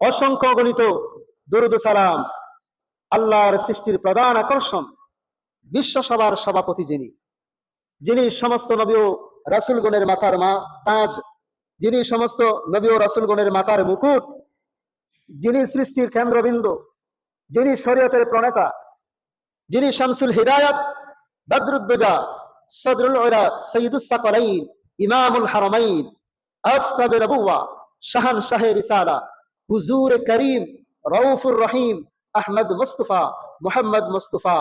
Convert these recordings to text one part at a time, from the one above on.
অসংখ্য গণিত দরুদ সালাম, আল্লাহর সৃষ্টির প্রধান আকর্ষণ, বিশ্ব সভার সভাপতি যিনি যিনি সমস্ত নবী ও রাসুলগণের মাথার মা, তাজ, যিনি সমস্ত নবী ও রাসুলগণের মাথার মুকুট, যিনি সৃষ্টির কেন্দ্রবিন্দু, যিনি শরীয়তের প্রণেতা, যিনি শামসুল হিদায়ত, বদরুদ্দোজা, সদরুল ওরা সৈয়দুস ইমামুল হারামাইন, আফতাবে নবুয়া শাহান শাহে রিসালা হুজুর করিম রউফুর রহিম আহমদ মুস্তফা, মোহাম্মদ মুস্তফা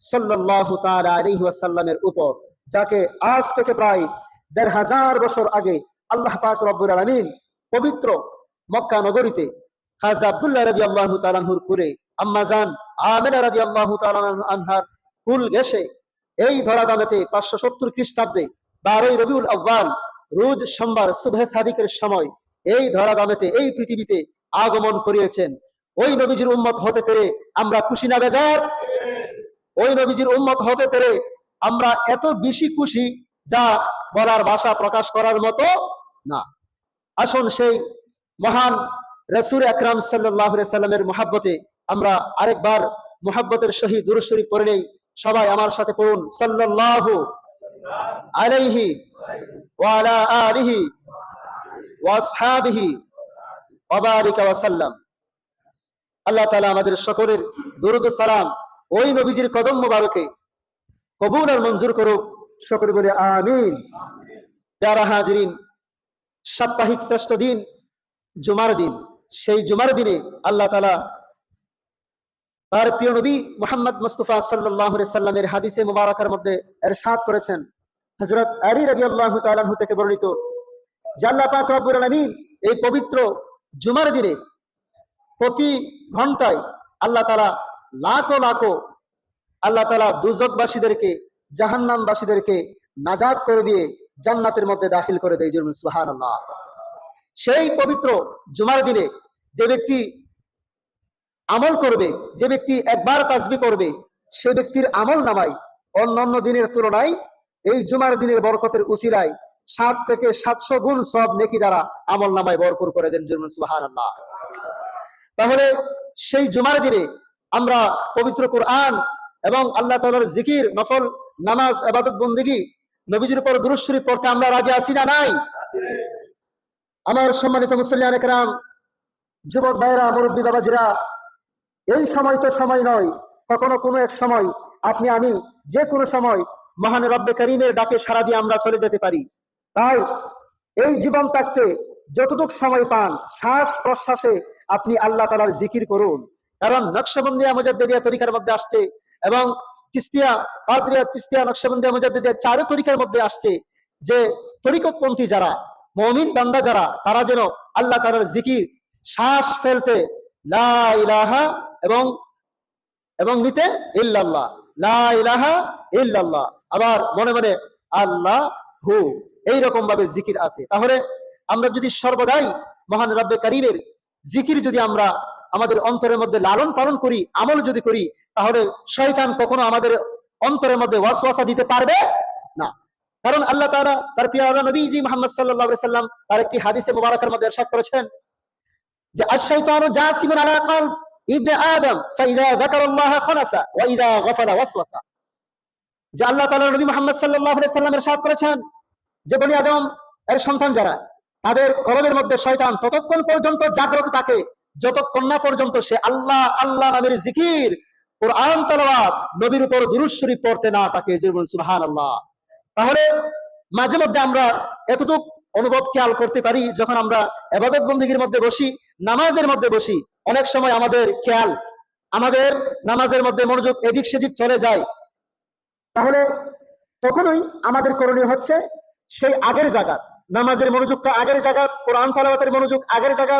সাল্লাল্লাহু তাআলা আলাইহি ওয়াসাল্লামের উপর, যাকে আজ থেকে প্রায় দেড় হাজার বছর আগে আল্লাহ পাক রব্বুল আলামিন পবিত্র মক্কা নগরীতে খাজা আব্দুল্লাহ রাদিয়াল্লাহু রাদিয়াল্লাহু তাআলা আনহার কুল গেছে এই ধরা দামেতে পাঁচশো সত্তর খ্রিস্টাব্দে বারোই রবিউল আব্বাল রোজ সোমবার সুবহে সাদিকের সময় এই ধরা দামেতে এই পৃথিবীতে আগমন করিয়েছেন। ওই নবীজির উম্মত হতে পেরে আমরা খুশি না, বেজার? ওই নবীজির উম্মত হতে পেরে আমরা এত বেশি খুশি যা বলার ভাষা প্রকাশ করার মতো না। আসুন সেই মহান রসুল আকরাম সাল্লাহ সাল্লামের মহাব্বতে আমরা আরেকবার মোহাব্বতের সহিত দুরুশরীফ পড়ে নেই। সবাই আমার সাথে পড়ুন। সাল্লাল্লাহু আলাইহি ওয়ালা আলিহি ওয়াসহাবিহি আল্লাহ তাআলা আমাদের সকলের দরুদ সালাম ওই নবীজির কদম মোবারকে কবুল আর মঞ্জুর করুক। সকলে বলে আমিন। প্যারা হাজরিন, সাপ্তাহিক শ্রেষ্ঠ দিন, জুমার দিন, সেই জুমার দিনে আল্লাহ তাআলা তার প্রিয় নবী মোহাম্মদ মুস্তফা সাল্লামের হাদিসে মুবারকার মধ্যে এরশাদ করেছেন। হজরত আলী রাজি আল্লাহ থেকে বর্ণিত। আল্লাহ পাক এই পবিত্র জুমার দিনে প্রতি ঘন্টায় আল্লাহ তালা লাখো লাখো আল্লাহ তালা দুজকবাসীদেরকে জাহান্নামবাসীদেরকে নাজাদ করে দিয়ে জান্নাতের মধ্যে দাখিল করে দেয় জন্য সুহান আল্লাহ সেই পবিত্র জুমার দিনে যে ব্যক্তি আমল করবে, যে ব্যক্তি একবার তাজবি করবে সে ব্যক্তির আমল নামাই অন্যান্য দিনের তুলনায় এই জুমার দিনের বরকতের উসিলায় সাত থেকে সাতশো গুণ সব নেকি দ্বারা আমল নামায় বরকর করে দেন আল্লাহ তাহলে সেই জুমার দিনে আমরা পবিত্র কোরআন এবং আল্লাহ তালার জিকির, নফল, নামাজ, আবাদত বন্দিগি, নবীজির উপর দুরুশ্বরী পড়তে আমরা রাজি আছি না নাই? আমার সম্মানিত মুসল্লিয়ান একরাম, যুবক ভাইরা মুরব্বী বাবাজিরা, এই সময় তো সময় নয়, কখনো কোনো এক সময় আপনি, আমি যে কোনো সময় মহান রব্বে করিমের ডাকে সারা দিয়ে আমরা চলে যেতে পারি। তাই এই জীবন থাকতে যতটুকু সময় পান, শ্বাস প্রশ্বাসে আপনি আল্লাহ তালার জিকির করুন। কারণ নকশবন্দিয়া মুজাদ্দিয়া তরিকার মধ্যে আসছে এবং চিস্তিয়া চিস্তিয়া চারু তরিকার মধ্যে আসছে যে তরিকতপন্থী যারা, মমিন বান্দা যারা, তারা যেন আল্লাহ তালার জিকির, শ্বাস ফেলতে লা এবং এবং নিতে ইল্লাল্লাহ, লা ইলাহা ইল্লাল্লাহ। আবার মনে মনে আল্লাহ। হু এইরকম ভাবে জিকির আছে। তাহলে আমরা যদি সর্বদাই মহান রব্বে কারিমের জিকির যদি আমরা আমাদের অন্তরের মধ্যে লালন পালন করি, আমল যদি করি, তাহলে শয়তান কখনো আমাদের অন্তরের মধ্যে ওয়াসওয়াসা দিতে পারবে না। কারণ আল্লাহ তাআলা তার প্রিয় নবীজি মুহাম্মদ আলাইহি সাল্লাম তার একটি হাদিসে মুবারকের মধ্যে ইরশাদ করেছেন যে, আশ-শাইতানু জাসিমুন আলা কলব ইবনে আদম, ফাইদা যাকারাল্লাহ খানাসা ওয়া ইদা ওয়াসওয়াসা। যে, আল্লাহ তাআলা নবী মুহাম্মদ সাল্লাল্লাহু আলাইহি সাল্লাম ইরশাদ করেছেন যে বনি আদম এর সন্তান যারা, তাদের কলমের মধ্যে শয়তান ততক্ষণ পর্যন্ত জাগ্রত থাকে, যতক্ষণ না পর্যন্ত সে আল্লাহ আল্লাহ নামের জিকির, কোরআন তেলাওয়াত, নবীর উপর দুরূদ শরীফ পড়তে না থাকে জীবন সুবহানাল্লাহ। তাহলে মাঝে মধ্যে আমরা এতটুকু অনুভব খেয়াল করতে পারি, যখন আমরা এবাদত বন্দীগীর মধ্যে বসি, নামাজের মধ্যে বসি, অনেক সময় আমাদের খেয়াল, আমাদের নামাজের মধ্যে মনোযোগ এদিক সেদিক চলে যায়। তাহলে তখনই আমাদের করণীয় হচ্ছে সেই আগের জায়গা নামাজের মনোযোগটা আগের জায়গা কোরআন তালাবাতের মনোযোগ আগের জায়গা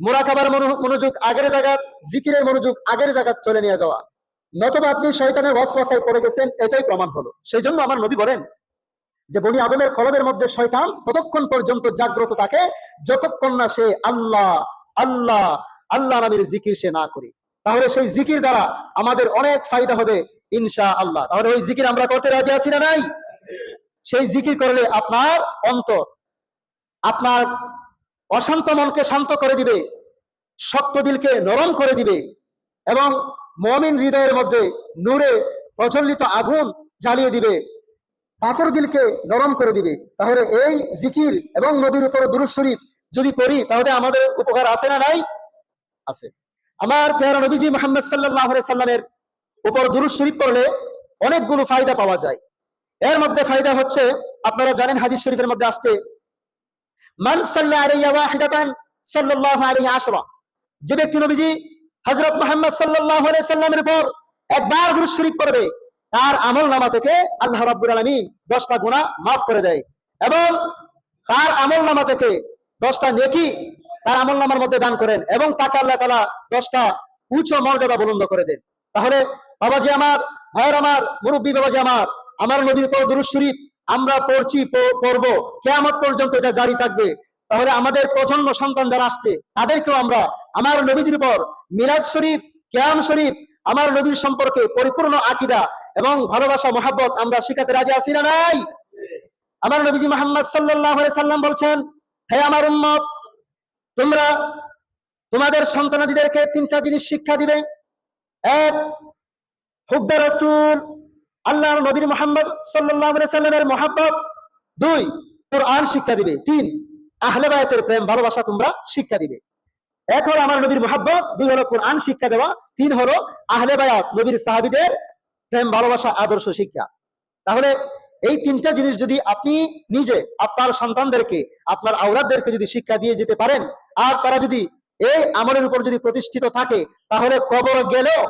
মোরাকাবার মনোযোগ আগের জায়গা জিকিরের মনোযোগ আগের জায়গা চলে নিয়ে যাওয়া। নতবা আপনি শয়তানের ওয়াসওয়াসায় পড়ে গেছেন, এটাই প্রমাণ হলো। সেই জন্য আমার নবী বলেন যে, বনি আদমের কলমের মধ্যে শয়তান ততক্ষণ পর্যন্ত জাগ্রত থাকে, যতক্ষণ না সে আল্লাহ আল্লাহ আল্লাহ নামের জিকির সে না করে। তাহলে সেই জিকির দ্বারা আমাদের অনেক ফায়দা হবে ইনশা আল্লাহ তাহলে ওই জিকির আমরা করতে রাজি আছি না নাই? সেই জিকির করলে আপনার অন্তর, আপনার অশান্ত মনকে শান্ত করে দিবে, শক্ত দিলকে নরম করে দিবে এবং মমিন হৃদয়ের মধ্যে নূরে প্রচলিত আগুন জ্বালিয়ে দিবে, পাথর দিলকে নরম করে দিবে। তাহলে এই জিকির এবং নবীর উপর দুরুদ শরীফ যদি পড়ি, তাহলে আমাদের উপকার আছে না নাই? আছে। আমার পেয়ারা নবীজি মোহাম্মদ সাল্লাহ সাল্লামের উপর দুরুদ শরীফ পড়লে অনেকগুলো ফায়দা পাওয়া যায়। এর মধ্যে ফায়দা হচ্ছে, আপনারা জানেন হাদিস শরীফের মধ্যে আসছে যে ব্যক্তি নবীজি হযরত মুহাম্মদ সাল্লামের উপর একবার দুরূদ শরীফ পড়বে, তার আমল নামা থেকে আল্লাহ রাব্বুল আলামিন 10টা গুনাহ maaf করে দেয় এবং তার আমল নামা থেকে 10টা নেকি তার আমল নামার মধ্যে দান করেন এবং তাকে আল্লাহ তাআলা 10টা উচ্চ মর্যাদা বুলন্দ করে দেন। তাহলে বাবাজি আমার, ভাইয়ের আমার, মুরব্বী বাবাজি আমার আমার নবীর উপর দুরূদ শরীফ আমরা পড়ছি পড়ব। কেয়ামত পর্যন্ত এটা জারি থাকবে, তাহলে আমাদের প্রজন্ম সন্তান যারা আসছে, তাদেরকেও আমরা আমার নবীজির পর মিরাজ শরীফ, কেয়াম শরীফ, আমার নবীর সম্পর্কে পরিপূর্ণ আকিদা এবং ভালোবাসা, মহাব্বত আমরা শিখাতে রাজি আছি না নাই? আমার নবীজি মোহাম্মদ আলাইহি সাল্লাম বলছেন, হে আমার উম্মত, তোমরা তোমাদের সন্তানাদিদেরকে তিনটা জিনিস শিক্ষা দিবে। এক, হুব্বে রসুল আল্লাহর নবীর মোহাম্মদ সাল্লামের মহাব্বত। দুই, কোরআন শিক্ষা দিবে। তিন, আহলে বায়াতের প্রেম, ভালোবাসা তোমরা শিক্ষা দিবে। এক হলো আমার নবীর মহাব্বত, দুই হলো কোরআন শিক্ষা দেওয়া, তিন হলো আহলে বায়াত, নবীর সাহাবীদের প্রেম, ভালোবাসা, আদর্শ, শিক্ষা। তাহলে এই তিনটা জিনিস যদি আপনি নিজে, আপনার সন্তানদেরকে, আপনার আওলাদদেরকে যদি শিক্ষা দিয়ে যেতে পারেন, আর তারা যদি এই আমলের উপর যদি প্রতিষ্ঠিত থাকে, তাহলে কবর গেলেও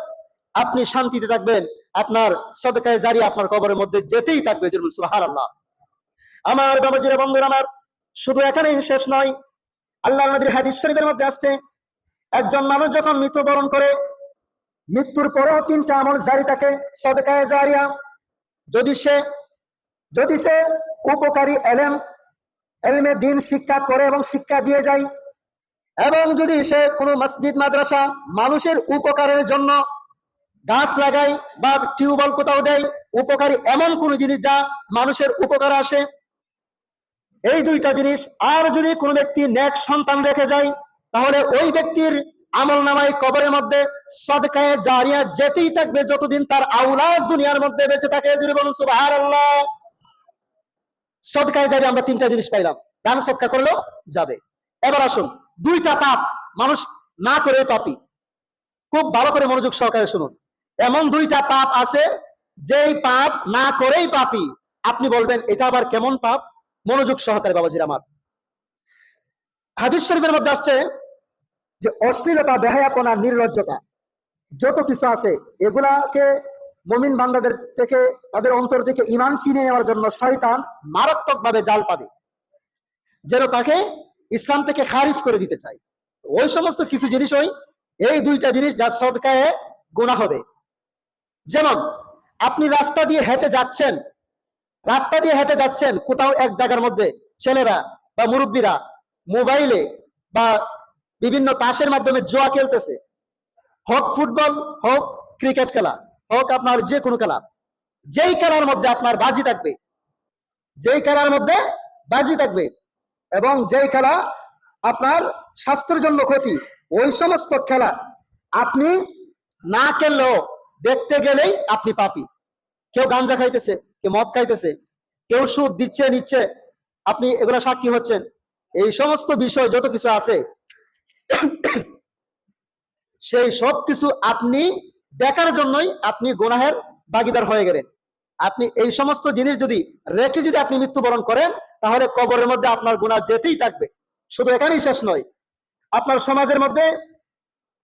আপনি শান্তিতে থাকবেন, আপনার সদকায় জারি আপনার কবরের মধ্যে যেতেই থাকবে সুহার আল্লাহ আমার বাবাজিরা, বন্ধুরা আমার, শুধু এখানেই শেষ নয় আল্লাহ নবীর হাদিস শরীফের মধ্যে আসছে, একজন মানুষ যখন মৃত্যুবরণ করে, মৃত্যুর পরেও তিনটা আমল জারি থাকে, সদকায় জারিয়া, যদি সে যদি সে উপকারী এলেম, এলমে দিন শিক্ষা করে এবং শিক্ষা দিয়ে যায়, এবং যদি সে কোনো মসজিদ, মাদ্রাসা মানুষের উপকারের জন্য গাছ লাগাই বা টিউবওয়েল কোথাও দেয়, উপকারী এমন কোন জিনিস যা মানুষের উপকার আসে। এই দুইটা জিনিস, আর যদি কোনো ব্যক্তি নেক সন্তান রেখে যায়, তাহলে ওই ব্যক্তির আমল নামাই কবরের মধ্যে সদকায় জারিয়া যেতেই থাকবে যতদিন তার আউলাদ দুনিয়ার মধ্যে বেঁচে থাকে। যদি বলুন সুবাহার আল্লাহ সদকায় জারিয়া আমরা তিনটা জিনিস পাইলাম। দান সৎকা করলেও যাবে। এবার আসুন, দুইটা পাপ মানুষ না করে পাপি। খুব ভালো করে মনোযোগ সহকারে শুনুন। এমন দুইটা পাপ আছে, যেই পাপ না করেই পাপি। আপনি বলবেন, এটা আবার কেমন পাপ? মনোযোগ সহকারে বাবাজির আমার। হাদিস শরীফের মধ্যে আসছে যে, অশ্লীলতা, বেহায়াপনা, নির্লজ্জতা, যত কিছু আছে, এগুলাকে মমিন বান্দাদের থেকে, তাদের অন্তর থেকে ইমান চিনে নেওয়ার জন্য শয়তান মারাত্মক ভাবে জাল পাবে, যেন তাকে ইসলাম থেকে খারিজ করে দিতে চায়। ওই সমস্ত কিছু জিনিস ওই, এই দুইটা জিনিস যার সদকায় গুণা হবে। যেমন, আপনি রাস্তা দিয়ে হেঁটে যাচ্ছেন। রাস্তা দিয়ে হেঁটে যাচ্ছেন কোথাও এক জায়গার মধ্যে ছেলেরা বা মুরব্বীরা মোবাইলে বা বিভিন্ন তাসের মাধ্যমে জোয়া খেলতেছে। হোক ফুটবল, হোক ক্রিকেট খেলা, হোক আপনার যে কোনো খেলা, যেই খেলার মধ্যে আপনার বাজি থাকবে, যেই খেলার মধ্যে বাজি থাকবে এবং যেই খেলা আপনার স্বাস্থ্যের জন্য ক্ষতি, ওই সমস্ত খেলা আপনি না খেললেও দেখতে গেলেই আপনি পাপি। কেউ গাঞ্জা খাইতেছে, কেউ মদ খাইতেছে, কেউ সুদ দিচ্ছে, নিচ্ছে, আপনি এগুলো সাক্ষী হচ্ছেন। এই সমস্ত বিষয় যত কিছু আছে, সেই সব কিছু আপনি দেখার জন্যই আপনি গুনাহের ভাগিদার হয়ে গেলেন। আপনি এই সমস্ত জিনিস যদি রেখে যদি আপনি মৃত্যুবরণ করেন, তাহলে কবরের মধ্যে আপনার গুণা যেতেই থাকবে। শুধু এখানেই শেষ নয়, আপনার সমাজের মধ্যে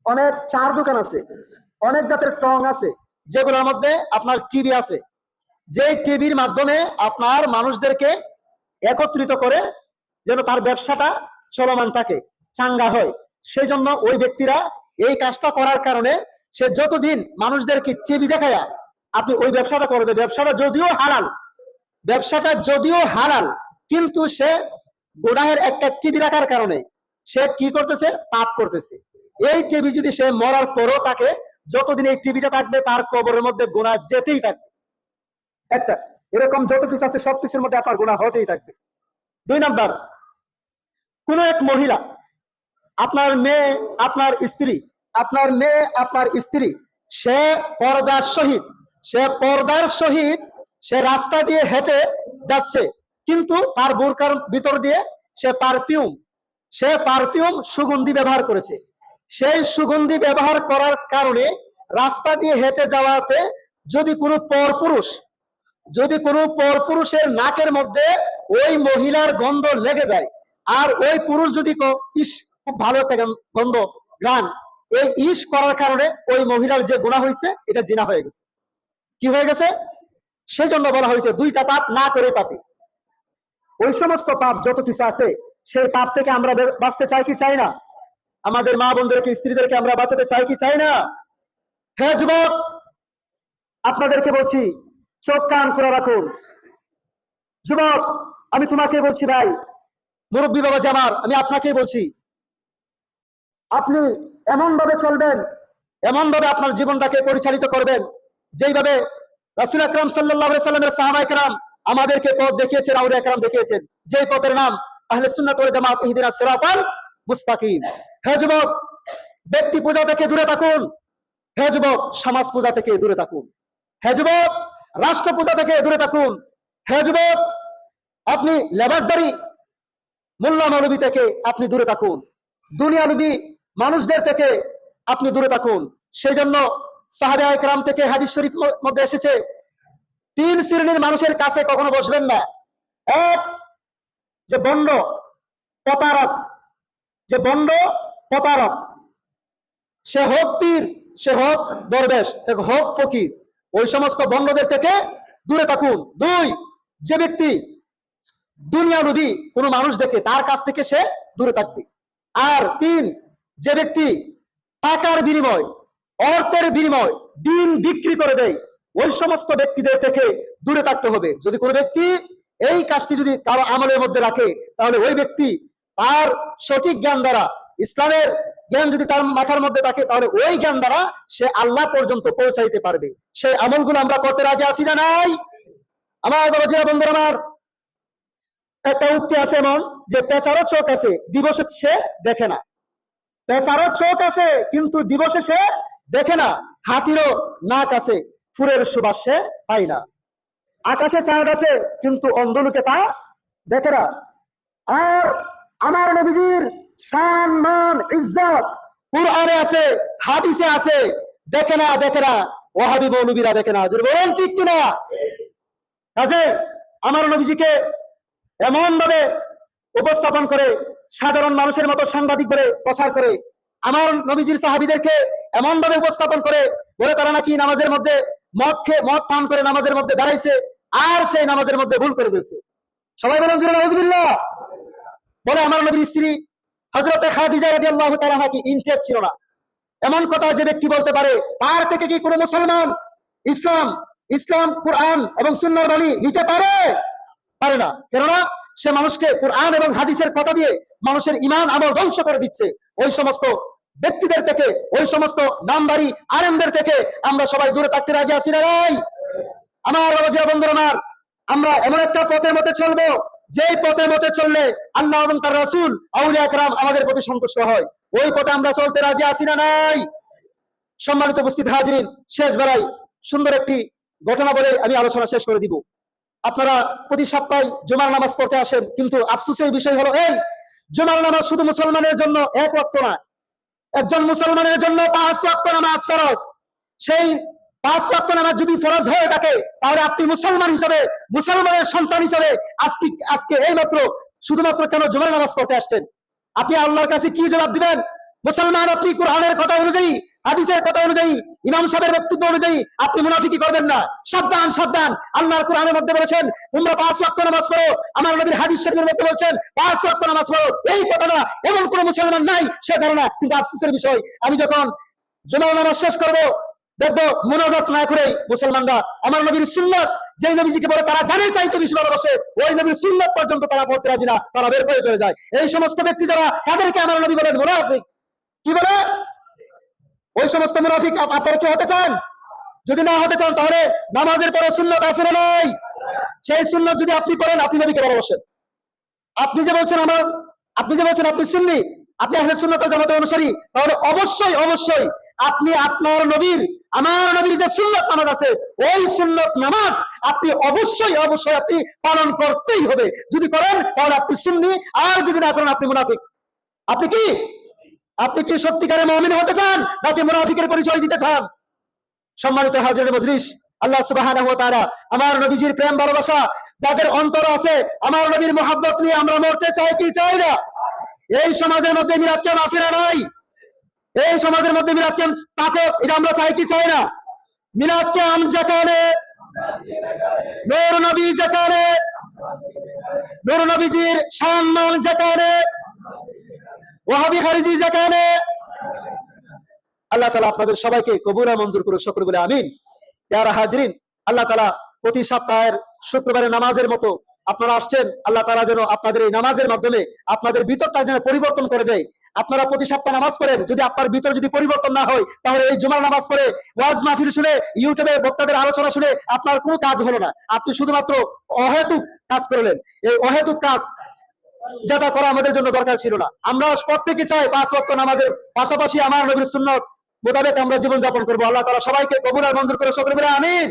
অনেক চার দোকান আছে। অনেক জাতের টং আছে, যেগুলোর মধ্যে আপনার টিভি আছে। যে টিভির মাধ্যমে আপনার মানুষদেরকে একত্রিত করে যেন তার ব্যবসাটা চলমান থাকে, চাঙ্গা হয়। সেই জন্য ওই ব্যক্তিরা এই কাজটা করার কারণে সে যতদিন মানুষদেরকে টিভি দেখায়া আপনি ওই ব্যবসাটা করবে, ব্যবসাটা যদিও হারাল ব্যবসাটা যদিও হারাল কিন্তু সে গোড়াহের একটা টিভি রাখার কারণে সে কি করতেছে? পাপ করতেছে। এই টিভি যদি সে মরার পরও তাকে যতদিন এই টিভিটা থাকবে, তার কবরের মধ্যে গোনা যেতেই থাকবে। একটা, এরকম যত কিছু আছে, সব কিছুর মধ্যে আপনার গোনা হতেই থাকবে। দুই নাম্বার, কোন এক মহিলা, আপনার মেয়ে, আপনার স্ত্রী, আপনার মেয়ে, আপনার স্ত্রী, সে পর্দার সহিত, সে পর্দার সহিত, সে রাস্তা দিয়ে হেঁটে যাচ্ছে, কিন্তু তার বোরকার ভিতর দিয়ে সে পারফিউম সে পারফিউম সুগন্ধি ব্যবহার করেছে। সেই সুগন্ধি ব্যবহার করার কারণে রাস্তা দিয়ে হেঁটে যাওয়াতে যদি কোনো পরপুরুষ, যদি কোনো পরপুরুষের নাকের মধ্যে ওই মহিলার গন্ধ লেগে যায় আর ওই পুরুষ যদি ইস, খুব ভালো একটা গান- গন্ধ, গান। এই ইস করার কারণে ওই মহিলার যে গুণা হয়েছে এটা জিনা হয়ে গেছে। কি হয়ে গেছে? সেই জন্য বলা হয়েছে দুইটা পাপ না করে পাপি। ওই সমস্ত পাপ যত কিছু আছে, সেই পাপ থেকে আমরা বাঁচতে চাই কি চাই না? আমাদের মা বোনদেরকে, স্ত্রীদেরকে আমরা বাঁচাতে চাই কি চাই না? হ্যাঁ যুবক, আপনাদেরকে বলছি, চোখ কান করে রাখুন। যুবক, আমি তোমাকে বলছি ভাই, মুরব্বী বাবা যে আমার, আমি আপনাকেই বলছি, আপনি এমন ভাবে চলবেন এমন ভাবে আপনার জীবনটাকে পরিচালিত করবেন, যেইভাবে রাসুল আকরাম সাল্লাহ সাল্লামের সাহাবা একরাম আমাদেরকে পথ দেখিয়েছেন আউরে একরাম দেখিয়েছেন। যেই পথের নাম আহলে সুন্নাত ওয়াল জামাত ইহদিনা সিরাতাল মুস্তাকিম। হে যুবক, ব্যক্তি পূজা থেকে দূরে থাকুন। হে যুবক, সমাজ পূজা থেকে দূরে থাকুন। হে যুবক, রাষ্ট্র পূজা থেকে দূরে থাকুন। হে যুবক, আপনি লেবাসদারি মোল্লা মৌলবী থেকে আপনি দূরে থাকুন। দুনিয়ালবী মানুষদের থেকে আপনি দূরে থাকুন। সেই জন্য সাহাবে একরাম থেকে হাদিস শরীফ মধ্যে এসেছে, তিন শ্রেণির মানুষের কাছে কখনো বসবেন না। এক, যে বন্ড প্রতারক যে বন্ড প্রতারক। সে হোক পীর, সে হোক দরবেশ হোক ফকির। ওই সমস্ত বন্ডদের থেকে দূরে থাকুন। দুই, যে ব্যক্তি দুনিয়া নবী কোনো মানুষ দেখে, তার কাছ থেকে সে দূরে থাকবে। আর তিন, যে ব্যক্তি টাকার বিনিময়, অর্থের বিনিময় দিন বিক্রি করে দেয়, ওই সমস্ত ব্যক্তিদের থেকে দূরে থাকতে হবে। যদি কোনো ব্যক্তি এই কাজটি যদি কারও আমলের মধ্যে রাখে, তাহলে ওই ব্যক্তি তার সঠিক জ্ঞান দ্বারা, ইসলামের জ্ঞান যদি তার মাথার মধ্যে থাকে, তাহলে ওই জ্ঞান দ্বারা সে আল্লাহ পর্যন্ত পৌঁছাইতে পারবে। সেই আমলগুলো আমরা করতে রাজি আছি না নাই? আমার বাবা বন্ধুরা আমার, একটা উক্তি আছে এমন যে পেঁচারও চোখ আছে, দিবসে সে দেখে না। পেঁচারও চোখ আছে, কিন্তু দিবসে সে দেখে না। হাতিরও নাক আছে, ফুরের সুবাস সে পায় না। আকাশে চাঁদ আছে, কিন্তু অন্ধলোকে তা দেখে না। আর আমার নবীজির শান মান ইজ্জত। কুরআনে আছে হাদিসে আছে দেখে না দেখে না। ওয়াহাবি মৌলবীরা দেখে না। বলেন ঠিক কিনা কাজে আমার নবীজিকে এমন ভাবে উপস্থাপন করে সাধারণ মানুষের মতো সাংবাদিক বলে প্রচার করে আমার নবীজির সাহাবিদেরকে এমন ভাবে উপস্থাপন করে বলে তারা নাকি নামাজের মধ্যে মদ খেয়ে মদ পান করে নামাজের মধ্যে দাঁড়াইছে আর সেই নামাজের মধ্যে ভুল করে ফেলছে। সবাই বলেন জুড়ে নজবিল্লা বলে আমার নবীর স্ত্রী হজরতে খাদিজা ইনটেক ছিল না। এমন কথা যে ব্যক্তি বলতে পারে, তার থেকে কি কোনো মুসলমান ইসলাম ইসলাম, কোরআন এবং সুন্নাহর বাণী নিতে পারে? পারে না। কেননা সে মানুষকে কোরআন এবং হাদিসের কথা দিয়ে মানুষের ইমান আমল ধ্বংস করে দিচ্ছে। ওই সমস্ত ব্যক্তিদের থেকে, ওই সমস্ত নামদারি আরেমদের থেকে আমরা সবাই দূরে থাকতে রাজি আছি না ভাই? আমার বাবা জিয়া বন্ধুরা আমার, আমরা এমন একটা পথের মধ্যে চলবো যেই পথে মধ্যে চললে আল্লাহ এবং তার রাসূল আউলিয়া আমাদের প্রতি সন্তুষ্ট হয়। ওই পথে আমরা চলতে রাজি আছি না নাই? সম্মানিত উপস্থিত হাজিরিন, শেষ বেলায় সুন্দর একটি ঘটনা বলে আমি আলোচনা শেষ করে দিব। আপনারা প্রতি সপ্তাহে জুমার নামাজ পড়তে আসেন, কিন্তু আফসোসের বিষয় হলো এই, জুমার নামাজ শুধু মুসলমানের জন্য এক ওয়াক্ত না একজন মুসলমানের জন্য পাঁচ ওয়াক্ত নামাজ ফরজ। সেই পাঁচ ওয়াক্ত নামাজ যদি ফরজ হয়ে থাকে, তাহলে আপনি মুসলমান হিসাবে, মুসলমানের সন্তান হিসাবে আজকে আজকে এই মাত্র শুধুমাত্র কেন জুমার নামাজ পড়তে আসছেন? আপনি আল্লাহর কাছে কি জবাব দিবেন? মুসলমান, আপনি কোরআনের কথা অনুযায়ী, হাদিসের কথা অনুযায়ী, ইমাম সাহেবের বক্তব্য অনুযায়ী আপনি মুনাফিকি করবেন না? সাবধান সাবধান। আল্লাহর কোরআনের মধ্যে বলেছেন, তোমরা পাঁচ ওয়াক্ত নামাজ পড়ো। আমার নবীর হাদিস শরীফের মধ্যে বলছেন, পাঁচ ওয়াক্ত নামাজ পড়ো। এই কথাটা এমন কোন মুসলমান নাই, সে না। কিন্তু আফসোসের বিষয়, আমি যখন জুমার নামাজ শেষ করব দেখব মোনাজাত না করে মুসলমানরা আমার নবীর সুন্নত, যেই নবীজিকে বলে তারা জানে ভালোবাসে, ওই নবীর সুন্নত পর্যন্ত তারা পড়তে রাজি না, তারা বের হয়ে চলে যায়। এই সমস্ত ব্যক্তি যারা, তাদেরকে আমার নবী কি বলে? ওই সমস্ত মুনাফিক আপনারা কি হতে চান? যদি না হতে চান, তাহলে নামাজের পরে সুন্নত আছে না নাই? সেই সুন্নত যদি আপনি পড়েন, আপনি নবীকে ভালোবাসেন। আপনি যে বলছেন আমার, আপনি যে বলছেন আপনি সুন্নি, আপনি আহলে সুন্নাত জামাতের অনুসারী, তাহলে অবশ্যই অবশ্যই আপনি আপনার নবীর আমার নবীর যে সুন্নত নামাজ আছে, ওই সুন্নত নামাজ আপনি অবশ্যই অবশ্যই আপনি পালন করতেই হবে। যদি করেন, তাহলে আপনি সুন্নি, আর যদি না করেন, আপনি মুনাফিক। আপনি কি? আপনি কি সত্যিকারে মমিন হতে চান, নাকি মুনাফিকের পরিচয় দিতে চান? সম্মানিত হাজির মজলিস, আল্লাহ তাআলা আমার নবীজির প্রেম, ভালোবাসা, যাদের অন্তর আছে, আমার নবীর মোহাব্বত নিয়ে আমরা মরতে চাই কি চাই না? এই সমাজের মধ্যে মিলাদ কেন আছে না নাই। এই সমাজের মধ্যে মিলাদ কেন তাকে এটা আমরা চাই কি চাই না? মিলাদ কে আম যেখানে নবী যেখানে নবীজির সম্মান যেখানে ওহাবি খারিজি যেখানে। আল্লাহ তালা আপনাদের সবাইকে কবুরা মঞ্জুর বলে আমিন। ইয়ারা হাজরিন, আল্লাহ তালা প্রতি সপ্তাহের শুক্রবারের নামাজের মতো আপনারা আসছেন। আল্লাহ তালা যেন আপনাদের এই নামাজের মাধ্যমে আপনাদের ভিতরটা যেন পরিবর্তন করে দেয়। আপনারা প্রতি সপ্তাহে নামাজ পড়েন। যদি আপনার ভিতর যদি পরিবর্তন না হয়, তাহলে এই জুমার নামাজ পড়ে ওয়াজ মাহফিল শুনে, ইউটিউবে বক্তাদের আলোচনা শুনে আপনার কোনো কাজ হলো না। আপনি শুধুমাত্র অহেতুক কাজ করলেন। এই অহেতুক কাজ যেটা করা আমাদের জন্য দরকার ছিল না। আমরা প্রত্যেকে চাই পাঁচ ওয়াক্ত নামাজের পাশাপাশি আমার নবীর সুন্নত মোতাবেক আমরা জীবন যাপন করব। আল্লাহ তারা সবাইকে কবুল আর মঞ্জুর করে সকলে বলে আমিন।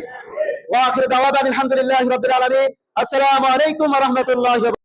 ওয়া দাওয়াত আলহামদুলিল্লাহি রাব্বিল আলামিন। আসসালামু আলাইকুম ওয়া